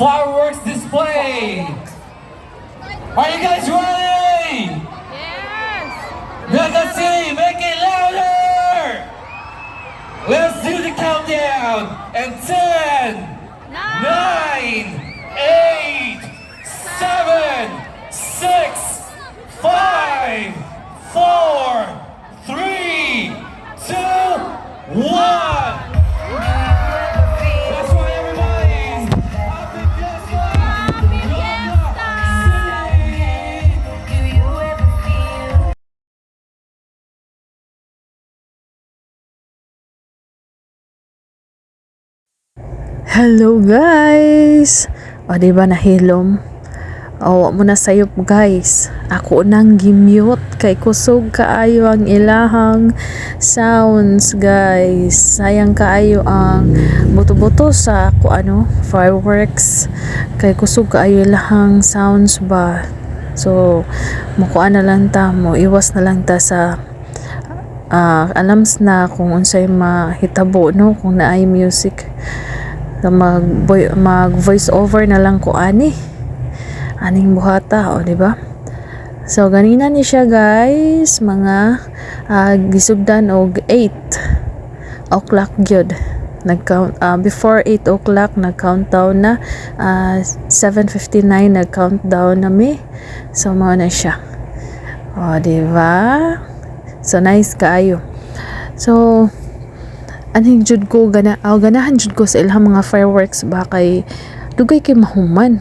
fireworks display. Are you guys ready? Yes! Mega City, make it louder! Let's do the countdown. And 10, Nine! 9, 8, 7, 6, 5, 4, 3, 2, 1. Hello guys! O ba nahilom? O mo na sayop guys. Ako nang gimute kay kusog kaayo ang ilahang sounds guys. Sayang kaayo ang buto-buto sa ako ano fireworks kay kusog kaayo ilahang sounds ba. So mukuan na lang ta mo iwas na lang ta sa ah, alams na kung unsay mahitabo no kung naay music mag mag voice over na lang ko ani aning buhata o di ba? So ganina ni siya guys mga ah, gisugdan og 8 o'clock gyud. Nag count before 8 o'clock nag countdown na ah, 7:59 nag countdown na mi. So mao na siya. O di ba? So nice kaayo. So aning jud ko gana aw ganahan jud ko sa ilhang mga fireworks ba kay dugay kay mahuman.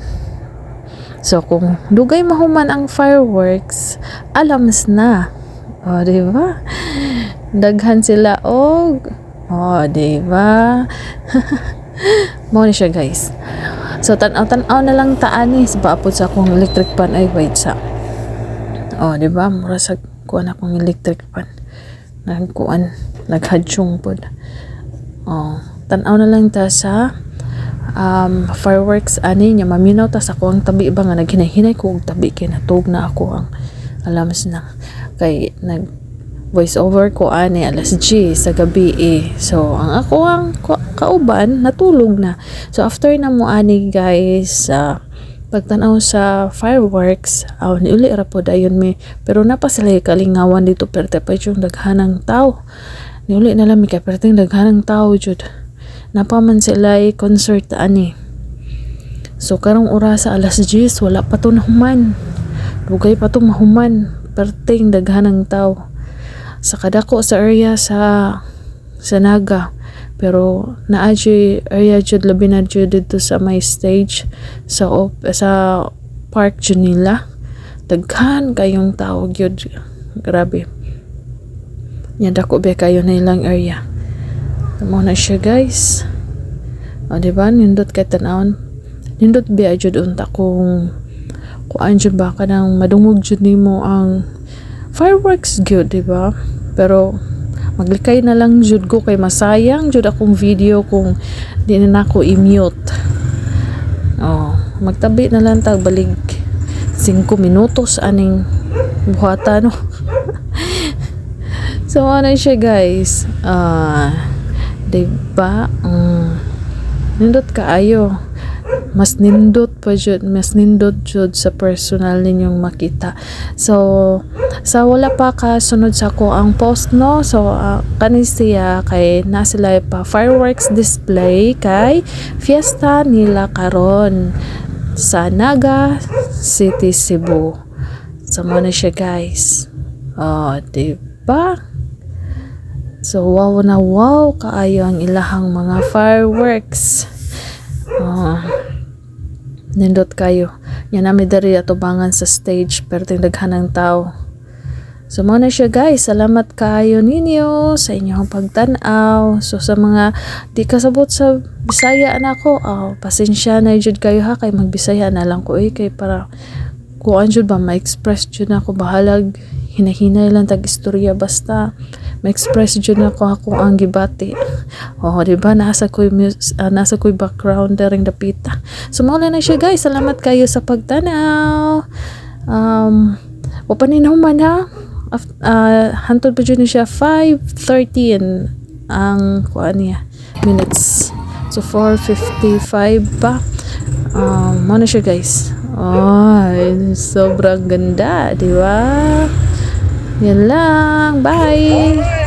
So kung dugay mahuman ang fireworks alams na. O di ba? Daghan sila og o di ba? Mo ni siya guys. So tan-aw tan-aw na lang taan ni sa paapod sa akong electric pan. Ay wait sa o di ba? Mura sa kuan akong electric pan. Nagkuan naghadyong pod oh tan-aw na lang ta sa um, fireworks ani nya maminaw ta sa kuang tabi ba nga naghinahinay ko og tabi kay natug na ako ang alams na kay nag voice over ko ani alas G sa gabi eh. So ang ako ang ka- kauban natulog na. So after na mo ani guys uh, pagtanaw sa fireworks aw ni uli ra pod ayon mi pero sila kalingawan dito perte pa yung daghanang tao ni uli na lang mi kay perting daghanang tao jud. Napa man sila ay concert ani. So karong oras sa alas 10 wala pa to nahuman. Dugay pa tong mahuman. Perting daghanang tao. Sa kadako sa area sa sa Naga. Pero naa jud area jud labi na jud dito sa my stage sa op, sa park jud nila. Daghan kayong tao gyud grabe nya dako ba kayo na ilang area. Mo na siya guys. O diba? Nindot kay tanawon. Nindot ba jud unta kung kuan jud ba kanang madungog jud nimo ang fireworks gyud diba? Pero maglikay na lang jud ko kay masayang jud akong video kung di na nako i-mute. Oh magtabi na lang tag balig 5 minutos aning buhata no so ano siya guys. Ah diba? Mm, nindot kaayo mas nindot pa jud mas nindot jud sa personal ninyong makita. So sa wala pa ka sunod sa ko ang post no? So uh, kani siya kay na sila pa fireworks display kay fiesta nila karon sa Naga City Cebu. So mo na siya guys. Oh diba so wow na wow kaayo ang ilahang mga fireworks. Oh nindot kayo. Yan nami dari atubangan sa stage pero daghanang tao. So mo siya guys. Salamat kayo ninyo sa inyong pagtanaw. So sa mga di kasabot sa Bisaya na ako oh, pasensya na jud kayo ha? Kay magbisaya na lang ko eh. Kay para kuan jud ba ma-express jud ako. Bahalag hinahinay lang tag istorya basta ma-express jud na ako ang gibati. Oh di ba nasa ko'y ah, nasa ko'y background ring dapita so mao na siya guys. Salamat kayo sa pagtanaw. Um wapanin man ha? Af- ah, hantod pa jud siya 5:13 ang kuan niya minutes. So 455 pa. Um, ano siya guys? Ay, sobrang ganda, di ba? Yan lang. Bye!